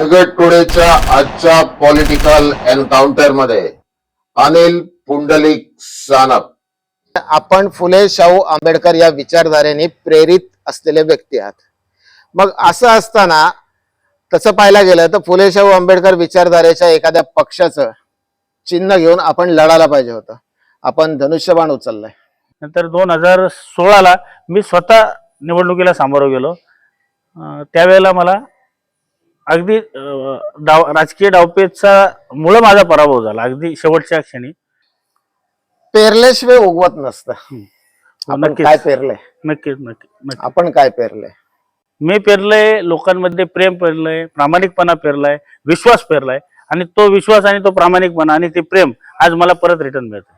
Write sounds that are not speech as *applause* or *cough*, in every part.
रायगड टुडेच्या आजच्या पॉलिटिकल एन्काउंटरमध्ये अनिल पुंडलिक सानप. आपण फुले शाहू आंबेडकर या विचारधारेने प्रेरित असलेले व्यक्ती आहात. मग असं असताना तसं पाहायला गेलं तर फुले शाहू आंबेडकर विचारधारेच्या एखाद्या पक्षाचं चिन्ह घेऊन आपण लढायला पाहिजे होतं. आपण धनुष्यबाण उचललंय. नंतर दोन हजार सोळाला मी स्वतः निवडणुकीला सामोरं गेलो. अं, त्यावेळेला मला अगदी डाव राजकीय डावपेचा मुळे माझा पराभव झाला. अगदी शेवटच्या क्षणी. पेरल्याशिवाय उगवत नसतं. आपण काय पेरलंय? नक्कीच नक्की आपण काय पेरलंय? मी पेरलंय लोकांमध्ये प्रेम पेरलंय प्रामाणिकपणा पेरलाय विश्वास पेरलाय आणि तो विश्वास आणि तो प्रामाणिकपणा आणि ते प्रेम आज मला परत रिटर्न मिळतं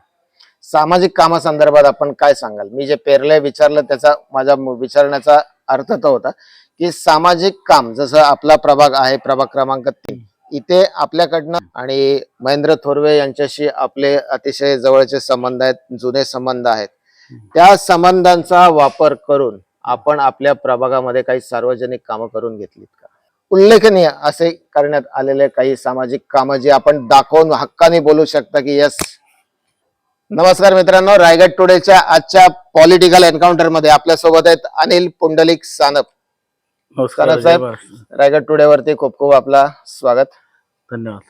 सामाजिक कामासंदर्भात आपण काय सांगाल? मी जे पेरलंय विचारलं त्याचा माझा विचारण्याचा अर्थ तो होता. की सामाजिक काम जसं आपला प्रभाग आहे प्रभाग क्रमांक तीन इथे आपल्याकडनं आणि महेंद्र थोरवे यांच्याशी आपले अतिशय जवळचे संबंध आहेत जुने संबंध आहेत. त्या संबंधांचा वापर करून आपण आपल्या प्रभागामध्ये काही सार्वजनिक कामं करून घेतलीत का? उल्लेखनीय असे करण्यात आलेले काही सामाजिक कामं जी आपण दाखवून हक्काने बोलू शकता की यस नमस्कार मित्रांनो रायगड टुडेच्या आजच्या पॉलिटिकल एन्काउंटरमध्ये आपल्यासोबत आहेत अनिल पुंडलिक सानप. नमस्कार सानप साहेब. रायगड टुडे वरती खूप खूप आपला स्वागत. धन्यवाद.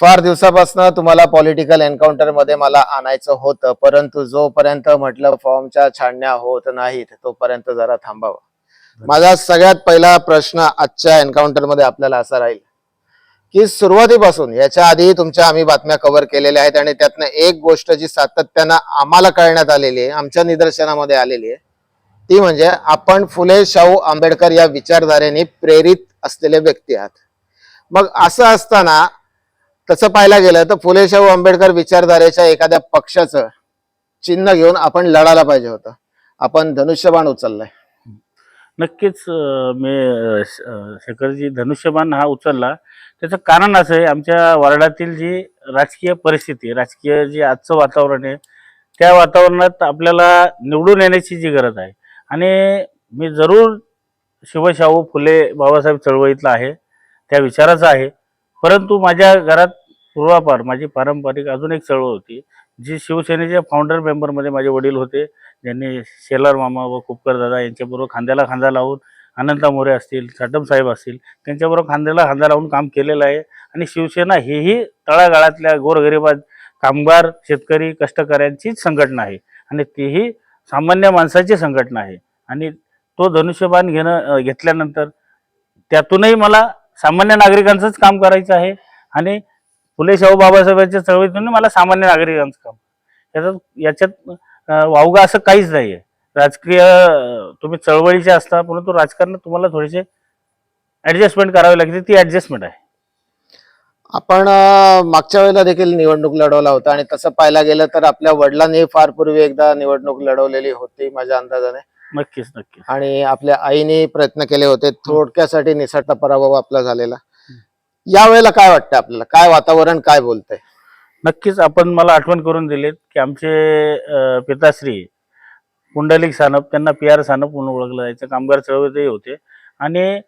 फार दिवसापासून तुम्हाला पॉलिटिकल एन्काउंटरमध्ये मला आणायचं होतं परंतु जोपर्यंत म्हटलं फॉर्मच्या छानण्या होत नाहीत तोपर्यंत जरा थांबावं. माझा सगळ्यात पहिला प्रश्न आजच्या एन्काउंटरमध्ये आपल्याला असा राहील की सुरुवातीपासून याच्या आधी तुमच्या आम्ही बातम्या कव्हर केलेल्या आहेत आणि त्यातनं एक गोष्ट जी सातत्यानं आम्हाला कळण्यात आलेली आहे आमच्या निदर्शनामध्ये आलेली आहे ती म्हणजे आपण फुले शाहू आंबेडकर या विचारधारेने प्रेरित असलेले व्यक्ती आहात. मग असं असताना तसं पाहायला गेलं तर फुले शाहू आंबेडकर विचारधारेच्या एखाद्या पक्षाचं चिन्ह घेऊन आपण लढायला पाहिजे होतं. आपण धनुष्यबाण उचललाय. नक्कीच मी शेखरजी धनुष्यबाण हा उचलला. त्याचं कारण असं आहे आमच्या वार्डातील जी राजकीय परिस्थिती राजकीय जे आजचं वातावरण आहे त्या वातावरणात आपल्याला निवडून येण्याची जी गरज आहे आणि मी जरूर शिवशाहू फुले बाबासाहेब चळवळीतला आहे त्या विचाराचा आहे. परंतु माझ्या घरात पूर्वापार माझी पारंपरिक अजून एक चळवळ होती जी शिवसेनेच्या फाउंडर मेंबरमध्ये माझे वडील होते. ज्यांनी शेलार मामा व कुपकर दादा यांच्याबरोबर खांद्याला खांदा लावून अनंता मोरे असतील साटम साहेब असतील त्यांच्याबरोबर खांद्याला खांदा लावून काम केलेलं आहे. आणि शिवसेना हेही तळागाळातल्या गोरगरिबात कामगार शेतकरी कष्टकऱ्यांचीच संघटना आहे. आणि तीही सामान्य माणसाची संघटना आहे. आणि तो धनुष्यबाण घेणं घेतल्यानंतर त्यातूनही मला सामान्य नागरिकांचंच काम करायचं आहे. आणि फुले शाहू बाबासाहेबांच्या चळवळीतून मला सामान्य नागरिकांचं काम. याच्यात याच्यात वावगा असं काहीच नाही आहे राजकीय तुम्ही चळवळीचे असता परंतु राजकारणात तुम्हाला थोडेसे ॲडजस्टमेंट करावी लागते. ती ॲडजस्टमेंट आहे. आपण मागच्या वेळेला देखील निवडणूक लढवला होता आणि तसं पाहायला गेलं तर आपल्या वडिलांनी फार पूर्वी एकदा निवडणूक लढवलेली होती माझ्या अंदाजाने. नक्कीच नक्कीच. आणि आपल्या आईने प्रयत्न केले होते थोडक्यासाठी निसटता पराभव आपला झालेला. या वेळेला काय वाटतं आपल्याला? काय वातावरण काय बोलतंय? नक्कीच आपण मला आठवण करून दिलीत की आमचे पिताश्री पुंडलिक सानप त्यांना पी आर सानप म्हणून ओळखलं जायचं. कामगार चळवळीतही होते. आणि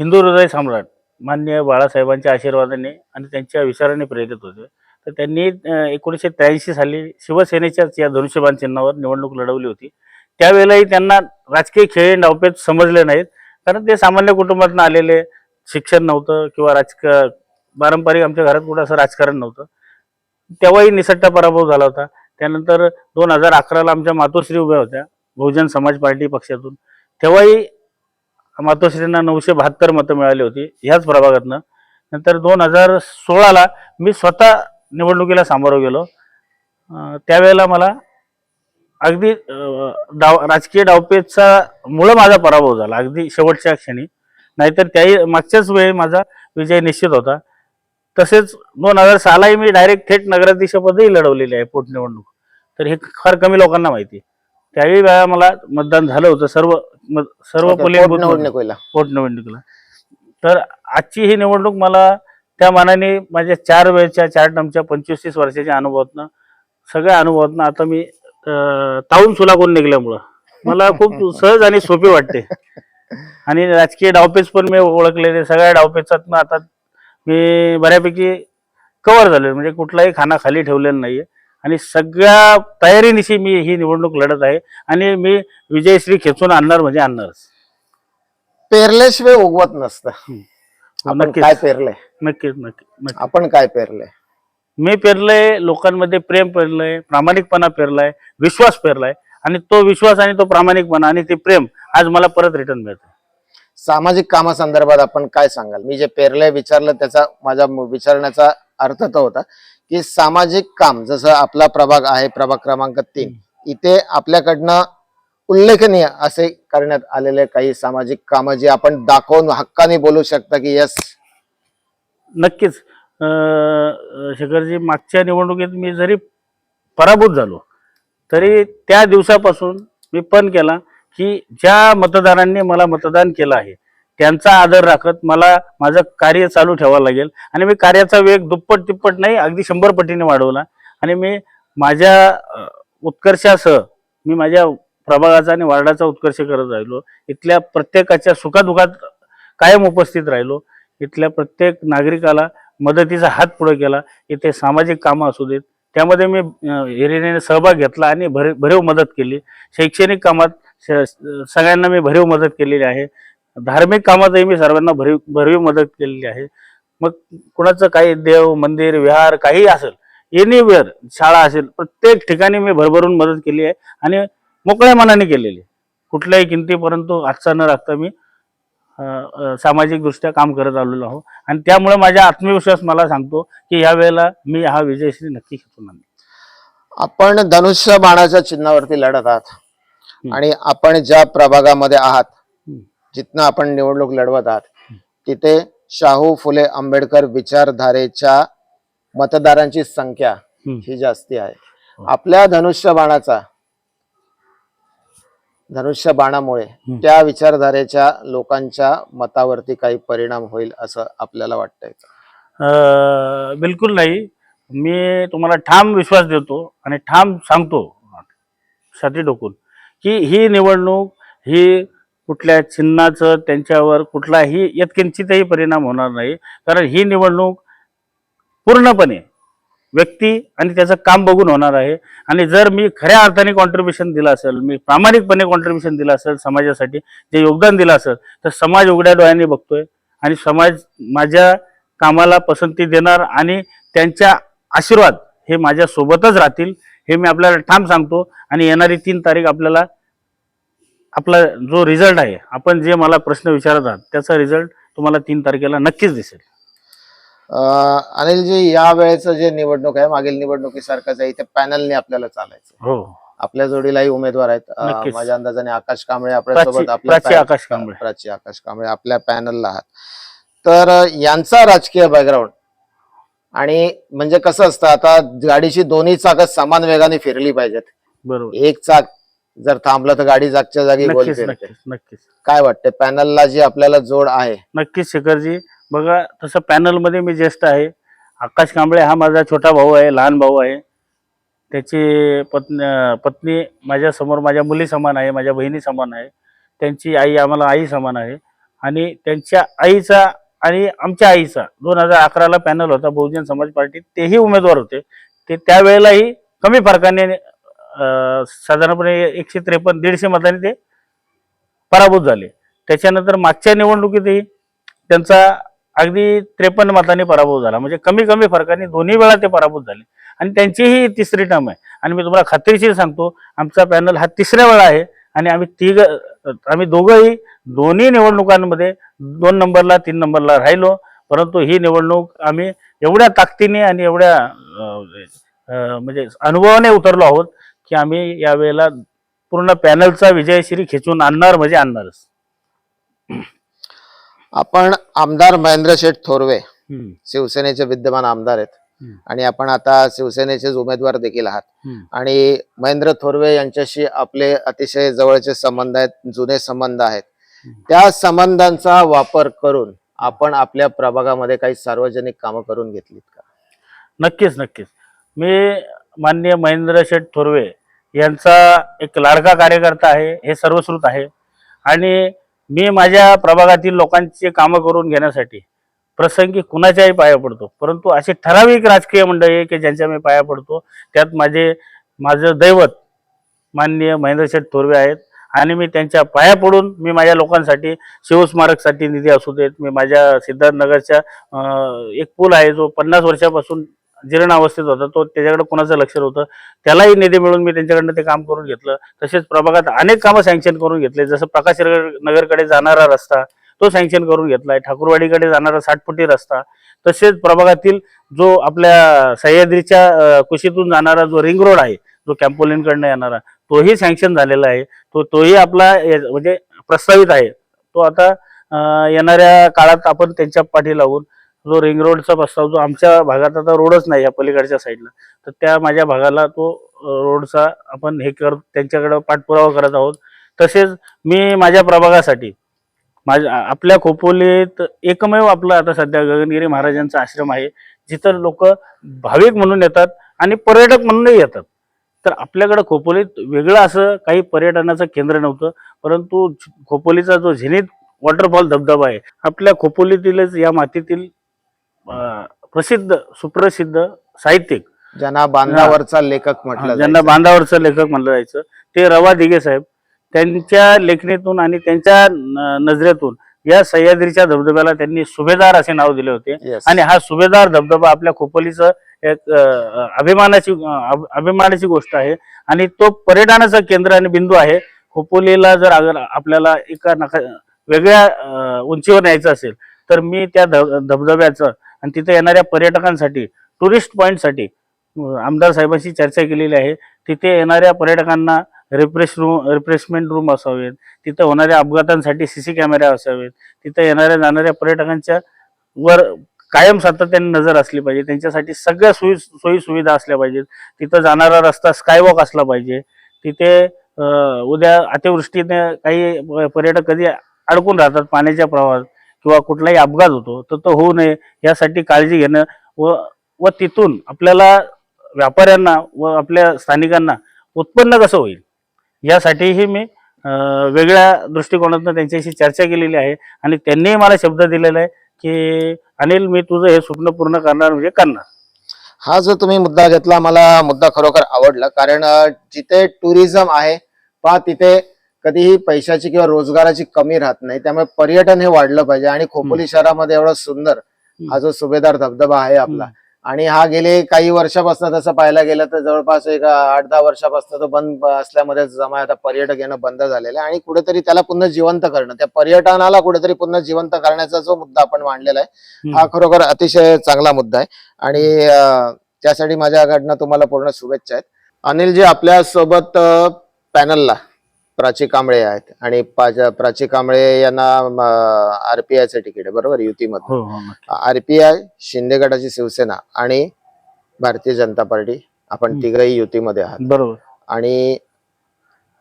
हिंदू हृदय सम्राट मान्य बाळासाहेबांच्या आशीर्वादाने आणि त्यांच्या विचाराने प्रेरित होते. तर त्यांनी एकोणीसशे त्र्याऐंशी साली शिवसेनेच्याच या धनुष्यबाण चिन्हावर निवडणूक लढवली होती. त्यावेळेलाही त्यांना राजकीय खेळ डावपेच समजले नाहीत. कारण ते सामान्य कुटुंबातून आलेले शिक्षण नव्हतं किंवा राजक पारंपरिक आमच्या घरात कुठं असं राजकारण नव्हतं. तेव्हाही निसट्टा पराभव झाला होता. त्यानंतर दोन हजार अकराला आमच्या मातोश्री उभ्या होत्या बहुजन समाज पार्टी पक्षातून. तेव्हाही मातोश्रींना नऊशे बहात्तर मतं मिळाली होती ह्याच प्रभागातनं. नंतर दोन हजार सोळाला मी स्वतः निवडणुकीला सामोरं गेलो. त्यावेळेला मला अगदी डाव राजकीय डावपेचा मुळं माझा पराभव झाला अगदी शेवटच्या क्षणी. नाहीतर त्याही मागच्याच वेळी माझा विजय निश्चित होता. तसेच दोन हजार सहालाही मी डायरेक्ट थेट नगराध्यक्षपदही लढवलेली आहे पोटनिवडणूक. तर हे फार कमी लोकांना माहिती आहे. त्याही वेळा मला मतदान झालं होतं सर्व सर्व पोलिंग बूथ पोटनिवडणुकीला पोटनिवडणुकीला तर आजची ही निवडणूक मला त्या मानाने माझ्या चार वेळच्या चार टर्मच्या पंचवीस तीस वर्षाच्या अनुभवातनं सगळ्या अनुभवातनं आता मी अं, तावून सुलाखून निघल्यामुळं. मला खूप *laughs* सहज आणि सोपी वाटते. आणि राजकीय डावपेच पण मी ओळखलेले सगळ्या डावपेचात आता मी बऱ्यापैकी कव्हर झालोय म्हणजे कुठलाही खाना खाली ठेवलेला नाहीये. आणि सगळ्या तयारीनिशी मी ही निवडणूक लढत आहे. आणि मी विजयश्री खेचून आणणार म्हणजे आणणारच. पेरल्याशिवाय उगवत नसतं. आपण. काय पेरलंय? नक्कीच नक्की नक्की. आपण काय पेरलंय? मी पेरलंय लोकांमध्ये प्रेम पेरलंय प्रामाणिकपणा पेरलाय विश्वास पेरलाय. आणि तो विश्वास आणि तो प्रामाणिकपणा आणि ते प्रेम आज मला परत रिटर्न मिळतं. सामाजिक कामासंदर्भात आपण काय सांगाल? मी जे पेरलंय विचारलं त्याचा माझा विचारण्याचा अर्थ तो होता. की सामाजिक काम जसं आपला प्रभाग आहे प्रभाग क्रमांक तीन इथे आपल्याकडनं उल्लेखनीय असे करण्यात आलेले काही सामाजिक कामं जी आपण दाखवून हक्काने बोलू शकता की यस नक्कीच. शेखरजी मागच्या निवडणुकीत मी जरी पराभूत झालो तरी त्या दिवसापासून मी पण केला की ज्या मतदारांनी मला मतदान केलं आहे त्यांचा आदर राखत मला माझं कार्य चालू ठेवावं लागेल. आणि मी कार्याचा वेग दुप्पट तिप्पट नाही अगदी शंभर पटीने वाढवला. आणि मी माझ्या उत्कर्षासह मी माझ्या प्रभागाचा आणि वार्डाचा उत्कर्ष करत राहिलो. इथल्या प्रत्येकाच्या सुखादुखात कायम उपस्थित राहिलो. इथल्या प्रत्येक नागरिकाला मदतीचा हात पुढे केला. इथे सामाजिक कामं असू देत. त्यामध्ये मी अं, सहभाग घेतला आणि भर भरीव मदत केली. शैक्षणिक कामात श- सगळ्यांना मी भरीव मदत केलेली आहे. धार्मिक कामातही मी सर्वांना भरीव भरीव मदत केलेली आहे मग कुणाचं काही देव मंदिर विहार काही असेल एनिवेअर शाळा असेल प्रत्येक ठिकाणी मी भरभरून मदत केली आहे आणि मोकळ्या मनाने केलेली आहे. कुठल्याही किमती परंतु हातचा न राखता मी अं, अं, सामाजिक दृष्ट्या काम करत आलेलो आहो आणि त्यामुळे माझा आत्मविश्वास मला सांगतो की या वेळेला मी हा विजयश्री नक्की खेचून आणेन आपण धनुष्य बाणाच्या चिन्हावरती लढत आहात. आणि आपण ज्या प्रभागामध्ये आहात. जिथनं आपण निवडणूक लढवत आहात तिथे शाहू फुले आंबेडकर विचारधारेच्या मतदारांची संख्या. ही जास्ती आहे हो. आपल्या धनुष्य बाणाचा धनुष्य बाणामुळे. त्या विचारधारेच्या लोकांच्या मतावरती काही परिणाम होईल असं आपल्याला वाटतंय बिलकुल नाही मी तुम्हाला ठाम विश्वास देतो आणि ठाम सांगतो छाती डोकून की ही निवडणूक ही कुठल्या चिन्हाचं त्यांच्यावर कुठलाही यत्किंचितही परिणाम होणार नाही. कारण ही निवडणूक पूर्णपणे व्यक्ती आणि त्याचं काम बघून होणार आहे. आणि जर मी खऱ्या अर्थाने कॉन्ट्रीब्युशन दिलं असेल मी प्रामाणिकपणे कॉन्ट्रीब्युशन दिलं असेल समाजासाठी जे योगदान दिलं असेल तर समाज उघड्या डोळ्याने बघतोय. आणि समाज माझ्या कामाला पसंती देणार आणि त्यांच्या आशीर्वाद हे माझ्यासोबतच राहतील हे मी आपल्याला ठाम सांगतो. आणि येणारी तीन तारीख आपल्याला आपला जो रिझल्ट आहे आपण जे मला प्रश्न विचारत आहात त्याचा रिझल्ट तुम्हाला तीन तारखेला नक्कीच दिसेल. अनिलजी या वेळेचं जे निवडणूक आहे मागील निवडणुकीसारखंच आहे इथे पॅनलने आपल्याला चालायचं हो. आपल्या जोडीलाही उमेदवार आहेत. माझ्या अंदाजाने आकाश कांबळे आपल्यासोबत आपल्या आकाश कांबळे. प्राची आकाश कांबळे आपल्या पॅनलला आहात. तर यांचा राजकीय बॅकग्राऊंड आणि म्हणजे कसं असतं आता गाडीची दोन्ही चाकं समान वेगाने फिरली पाहिजेत. बरोबर. एक चाक जर थांबलं तर गाडी जागच्या जागी गोल नक्कीच फिरते. नक्कीच नक्कीच. काय वाटतं पॅनलला जी आपल्याला जोड आहे. नक्कीच शेखरजी. बघा तसं पॅनलमध्ये मी ज्येष्ठ आहे. आकाश कांबळे हा माझा छोटा भाऊ आहे लहान भाऊ आहे. त्याची पत्नी पत्नी माझ्यासमोर माझ्या मुली समान आहे माझ्या बहिणी समान आहे. त्यांची आई आम्हाला आई समान आहे. आणि त्यांच्या आईचा आणि आमच्या आईचा दोन हजार अकराला पॅनल होता. बहुजन समाज पार्टी तेही उमेदवार होते. ते त्यावेळेलाही कमी फरकाने साधारणपणे एकशे त्रेपन्न दीडशे मतांनी ते पराभूत झाले. त्याच्यानंतर मागच्या निवडणुकीतही त्यांचा अगदी त्रेपन्न मतांनी पराभव झाला. म्हणजे कमी कमी फरकाने दोन्ही वेळा ते पराभूत झाले. आणि त्यांचीही तिसरी टर्म आहे. आणि मी तुम्हाला खात्रीशीर सांगतो आमचा पॅनल हा तिसऱ्या वेळा आहे. आणि आम्ही तिघ आम्ही दोघंही दोन्ही निवडणुकांमध्ये दोन नंबरला तीन नंबरला राहिलो. परंतु ही निवडणूक आम्ही एवढ्या ताकदीने आणि एवढ्या म्हणजे अनुभवाने उतरलो आहोत. की आम्ही यावेळेला पूर्ण पॅनलचा विजयश्री खेचून आणणार म्हणजे आणणारच. आपण आमदार महेंद्र शेठ थोरवे शिवसेनेचे विद्यमान आमदार आहेत. आणि आपण आता शिवसेनेचेच उमेदवार देखील आहात. आणि महेंद्र थोरवे यांच्याशी आपले अतिशय जवळचे संबंध आहेत जुने संबंध आहेत. त्या संबंधांचा वापर करून आपण आपल्या प्रभागामध्ये काही सार्वजनिक कामं करून घेतलीत का? नक्कीच नक्कीच. मी माननीय महेंद्र शेठ थोरवे यांचा एक लाडका कार्यकर्ता आहे हे सर्वश्रुत आहे. आणि मी माझ्या प्रभागातील लोकांची कामं करून घेण्यासाठी प्रसंगी कुणाच्याही पाया पडतो. परंतु असे ठराविक राजकीय मंडळी आहे की ज्यांच्या मी पाया पडतो त्यात माझे माझं दैवत माननीय महेंद्र शेठ थोरवे आहेत. आणि मी त्यांच्या पाया पडून मी माझ्या लोकांसाठी शिवस्मारकसाठी निधी असू देत मी माझ्या सिद्धार्थनगरच्या एक पूल आहे जो पन्नास वर्षापासून जीर्ण अवस्थेत होता तो त्याच्याकडे कोणाचं लक्ष नव्हतं. त्यालाही निधी मिळून मी त्यांच्याकडनं ते काम करून घेतलं. तसेच प्रभागात अनेक कामं सँक्शन करून घेतले. जसं प्रकाश नगरकडे जाणारा रस्ता तो सँक्शन करून घेतलाय. ठाकूरवाडीकडे जाणारा साठपुटी रस्ता तसेच प्रभागातील जो आपल्या सह्याद्रीच्या कुशीतून जाणारा जो रिंग रोड आहे जो कॅम्पोलिनकडनं येणारा तोही सँक्शन झालेला आहे. तो तोही आपला म्हणजे प्रस्तावित आहे. तो आता येणाऱ्या काळात आपण त्यांच्या पाठी लावून जो रिंग रोडचा प्रस्ताव जो आमच्या भागात आता रोडच नाही या पलीकडच्या साईडला तर त्या माझ्या भागाला तो रोडचा आपण हे कर त्यांच्याकडं पाठपुरावा करत आहोत. तसेच मी माझ्या प्रभागासाठी माझ्या आपल्या खोपोलीत एकमेव आपलं आता सध्या गगनगिरी महाराजांचा आश्रम आहे जिथं लोक भाविक म्हणून येतात आणि पर्यटक म्हणूनही येतात. तर आपल्याकडं खोपोलीत वेगळं असं काही पर्यटनाचं केंद्र नव्हतं परंतु खोपोलीचा जो झेनित वॉटरफॉल धबधबा आहे आपल्या खोपोलीतीलच या मातीतील प्रसिद्ध सुप्रसिद्ध साहित्यिक. ज्यांना बांधावरचा लेखक म्हटलं ज्यांना. बांधावरचं लेखक म्हणलं जायचं. ते रवा दिघे साहेब त्यांच्या लेखणीतून आणि त्यांच्या नजरेतून या सह्याद्रीच्या धबधब्याला त्यांनी सुभेदार असे नाव दिले होते. आणि हा सुभेदार धबधबा आपल्या खोपोलीचं एक अभिमानाची अभिमानाची गोष्ट आहे. आणि तो पर्यटनाचं केंद्र आणि बिंदू आहे. खोपोलीला जर अगर आपल्याला एका नका वेगळ्या उंचीवर न्यायचं असेल तर मी त्या धब- धबधब्याचं आणि तिथे येणाऱ्या पर्यटकांसाठी टुरिस्ट पॉईंटसाठी आमदार साहेबांशी चर्चा केलेली आहे. तिथे येणाऱ्या पर्यटकांना रिफ्रेश रूम रिफ्रेशमेंट रूम असावेत. तिथं होणाऱ्या अपघातांसाठी सी सी कॅमेरे असावेत. तिथं येणाऱ्या जाणाऱ्या पर्यटकांच्या वर कायम सातत्याने नजर असली पाहिजे. त्यांच्यासाठी सगळ्या सोयी सोयी सुविधा असल्या पाहिजेत. तिथं जाणारा रस्ता स्कायवॉक असला पाहिजे. तिथे उद्या अतिवृष्टीने काही पर्यटक कधी अडकून राहतात पाण्याच्या प्रवाहात. किंवा कुठलाही अपघात होतो तर तो होऊ नये यासाठी काळजी घेणं व व तिथून आपल्याला व्यापाऱ्यांना व आपल्या स्थानिकांना उत्पन्न कसं होईल यासाठीही मी वेगळ्या दृष्टिकोनातून त्यांच्याशी चर्चा केलेली आहे आणि त्यांनीही मला शब्द दिलेला आहे की अनिल मी तुझं हे स्वप्न पूर्ण करणार म्हणजे करणार. हा जो तुम्ही मुद्दा घेतला मला मुद्दा खरोखर आवडला कारण जिथे टुरिझम आहे पहा तिथे कधीही पैशाची किंवा रोजगाराची कमी राहत नाही. त्यामुळे पर्यटन हे वाढलं पाहिजे आणि खोपोली शहरामध्ये एवढा सुंदर हा जो सुभेदार धबधबा आहे आपला. आणि हा गेले काही वर्षापासून तसं पाहायला गेलं तर जवळपास एक आठ दहा वर्षापासून तो बंद असल्यामध्ये जमा आता पर्यटक येणं बंद झालेलं आहे. आणि कुठेतरी त्याला पुन्हा जिवंत करणं त्या पर्यटनाला कुठेतरी पुन्हा जिवंत करण्याचा जो मुद्दा आपण मांडलेला आहे हा खरोखर अतिशय चांगला मुद्दा आहे. आणि त्यासाठी माझ्याकडनं तुम्हाला पूर्ण शुभेच्छा आहेत. अनिल जी आपल्यासोबत पॅनलला. प्राची कांबळे आहेत आणि पाच- प्राची कांबळे यांना आरपीआयचं तिकीट आहे बरोबर युतीमध्ये हो हो नक्की. आरपीआय शिंदे गटाची शिवसेना आणि भारतीय जनता पार्टी आपण हम्म. तिघही युतीमध्ये आहात बरोबर आणि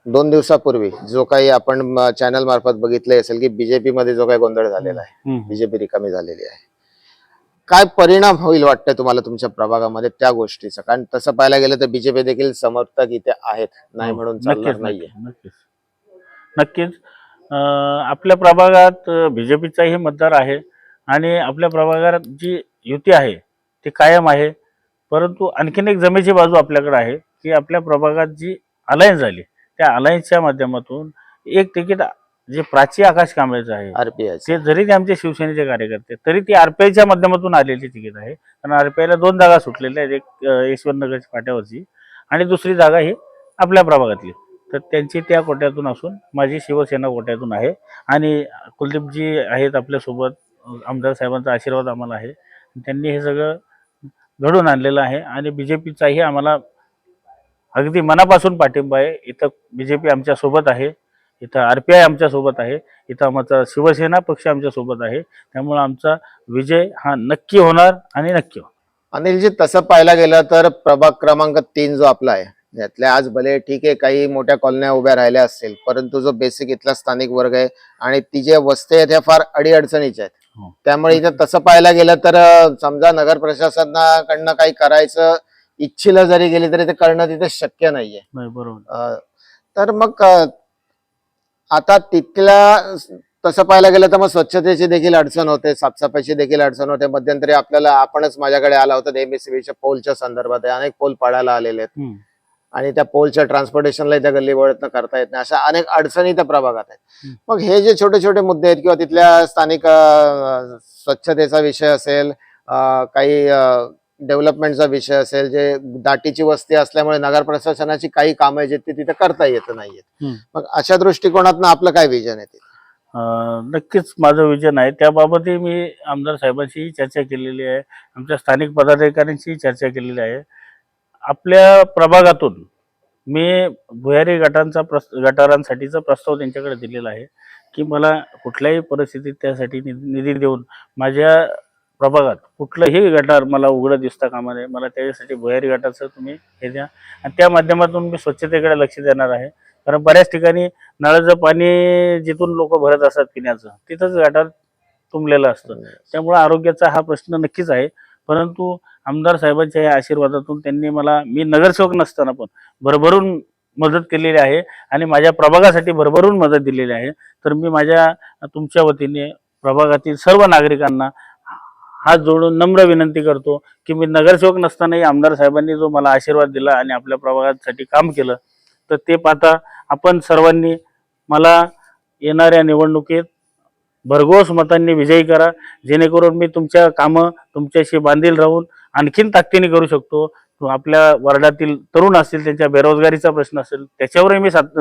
दोन दिवसापूर्वी जो काही आपण चॅनल मार्फत बघितले असेल की बीजेपी मध्ये जो काही गोंधळ झालेला आहे हम्म. बीजेपी रिकामी झालेली आहे काय परिणाम होईल वाटतंय तुम्हाला तुमच्या प्रभागामध्ये त्या गोष्टीचा? कारण तसं पाहायला गेलं तर बीजेपी देखील समर्थक इथे आहेत नाही हो, म्हणून चालणार नक्कीच नाहीये. नक्कीच नक्कीच. नक्कीच. अं, आपल्या प्रभागात बीजेपीचाही मतदार आहे आणि आपल्या प्रभागात जी युती आहे ती कायम आहे. परंतु आणखीन एक जमेची बाजू आपल्याकडे आहे की आपल्या प्रभागात जी अलायन्स झाली त्या अलायन्सच्या माध्यमातून एक तिकीट जे प्राची आकाश कांबळेचं आहे आरपीआय ते जरी ते आमचे शिवसेनेचे कार्यकर्ते तरी ती आरपीआयच्या माध्यमातून आलेली तिकीट आहे. कारण आरपीआयला दोन जागा सुटलेल्या आहेत एक यशवंतनगरच्या फाट्यावरची आणि दुसरी जागा ही आपल्या प्रभागातली. तर त्यांची त्या कोट्यातून असून माझी शिवसेना कोट्यातून आहे आणि कुलदीपजी आहेत आपल्यासोबत आमदार साहेबांचा आशीर्वाद आम्हाला आहे. त्यांनी हे सगळं घडून आणलेलं आहे आणि बी जे पीचाही आम्हाला अगदी मनापासून पाठिंबा आहे. इथं बी जे पी आमच्यासोबत आहे. इथं आर पी आय आमच्यासोबत आहे. इथं आमचा शिवसेना पक्ष आमच्यासोबत आहे. त्यामुळे आमचा विजय हा नक्की होणार आणि नक्की होणार. अनिलजी तसं पाहायला गेलं तर प्रभाग क्रमांक तीन जो आपला आहे यातल्या आज भले ठीक आहे काही मोठ्या कॉलन्या उभ्या राहिल्या असतील परंतु जो बेसिक इथला स्थानिक वर्ग आहे आणि ती जे वस्ती आहेत ह्या फार अडीअडचणीच्या आहेत. हो. त्यामुळे इथं तसं पाहायला गेलं तर समजा नगर प्रशासनाकडनं काही करायचं इच्छिलं जरी गेली तरी ते करणं तिथे शक्य नाहीये. नाही बरोबर. तर मग आता तिथल्या तसं पाहायला गेलं तर मग स्वच्छतेची देखील अडचण होते साफसफाईची देखील अडचण होते मध्यंतरी आपल्याला आपणच माझ्याकडे आला होता एमएससीबीच्या पोलच्या संदर्भात. अनेक पोल पाडायला आलेले आहेत. आणि त्या पोलच्या ट्रान्सपोर्टेशनला त्या गल्लीबोळातनं करता येत नाही अशा अनेक अडचणी त्या प्रभागात आहेत. मग हे जे छोटे छोटे मुद्दे आहेत किंवा तिथल्या स्थानिक स्वच्छतेचा विषय असेल काही डेव्हलपमेंटचा विषय असेल जे दाटीची वस्ती असल्यामुळे नगर प्रशासनाची काही कामं आहेत ते तिथे करता येत नाहीयेत. मग अशा दृष्टिकोनातनं आपलं काय विजन आहे? अं, नक्कीच माझं विजन आहे त्याबाबतही मी आमदार साहेबांशीही चर्चा केलेली आहे आमच्या स्थानिक पदाधिकाऱ्यांशीही चर्चा केलेली आहे आपल्या प्रभागातून मी भुयारी गटांचा प्रस गटारांसाठीचा प्रस्ताव त्यांच्याकडे दिलेला आहे की मला कुठल्याही परिस्थितीत त्यासाठी निधी देऊन माझ्या प्रभागात कुठलंही गटार मला उघडं दिसता कामा नये मला त्याच्यासाठी भुयारी गटाचं तुम्ही हे द्या. आणि त्या माध्यमातून मी स्वच्छतेकडे लक्ष देणार आहे. कारण बऱ्याच ठिकाणी नळाचं पाणी जिथून लोक भरत असतात पिण्याचं तिथंच गटार तुंबलेलं असतं. त्यामुळे आरोग्याचा हा प्रश्न नक्कीच आहे. परंतु आमदार साहेबांच्या या आशीर्वादातून त्यांनी मला मी नगरसेवक नसताना पण भरभरून मदत केलेली आहे आणि माझ्या प्रभागासाठी भरभरून मदत दिलेली आहे. तर मी माझ्या तुमच्या वतीने प्रभागातील सर्व नागरिकांना हात जोडून नम्र विनंती करतो की मी नगरसेवक नसतानाही आमदार साहेबांनी जो मला आशीर्वाद दिला आणि आपल्या प्रभागासाठी काम केलं तर ते पाहता आपण सर्वांनी मला येणाऱ्या निवडणुकीत भरघोस मतांनी विजयी करा जेणेकरून मी तुमच्या कामं तुमच्याशी बांधील राहून आणखीन ताकदीने करू शकतो. आपल्या वर्डातील तरुण असतील त्यांच्या बेरोजगारीचा प्रश्न असेल त्याच्यावरही मी सात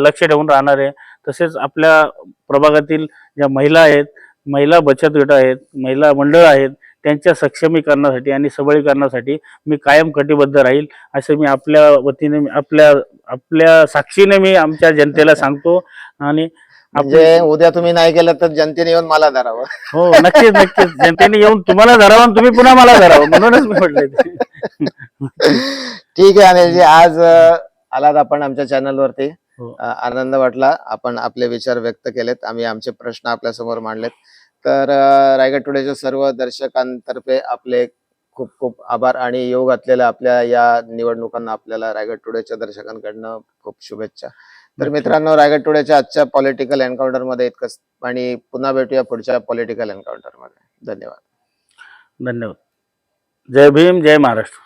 लक्ष ठेवून राहणार आहे. तसेच आपल्या प्रभागातील ज्या महिला आहेत महिला बचत गट आहेत महिला मंडळ आहेत त्यांच्या सक्षमीकरणासाठी आणि सबळीकरणासाठी मी कायम कटिबद्ध राहील असं मी आपल्या वतीने आपल्या आपल्या साक्षीने मी आमच्या जनतेला सांगतो आणि म्हणजे आपले- उद्या तुम्ही नाही केलं तर जनतेने येऊन मला धरावं हो नक्कीच नक्कीच जनतेने येऊन तुम्हाला धरावं आणि तुम्ही पुन्हा मला धरावं म्हणूनच मी म्हटलंय ते. *laughs* ठीक आहे अनिलजी आज आलात आपण आमच्या चॅनल वरती. अं, आनंद वाटला. आपण आपले विचार व्यक्त केलेत. आम्ही आमचे प्रश्न आपल्यासमोर मांडलेत. तर रायगड टुडेच्या सर्व दर्शकांतर्फे आपले खूप खूप आभार आणि योग घातलेल्या आपल्या या निवडणुकांना आपल्याला रायगड टुडेच्या दर्शकांकडनं खूप शुभेच्छा. तर. मित्रांनो रायगड टुडेच्या आजच्या पॉलिटिकल एन्काउंटरमध्ये इतकंच आणि पुन्हा भेटूया पुढच्या पॉलिटिकल एन्काउंटरमध्ये धन्यवाद. धन्यवाद. जय भीम जय महाराष्ट्र.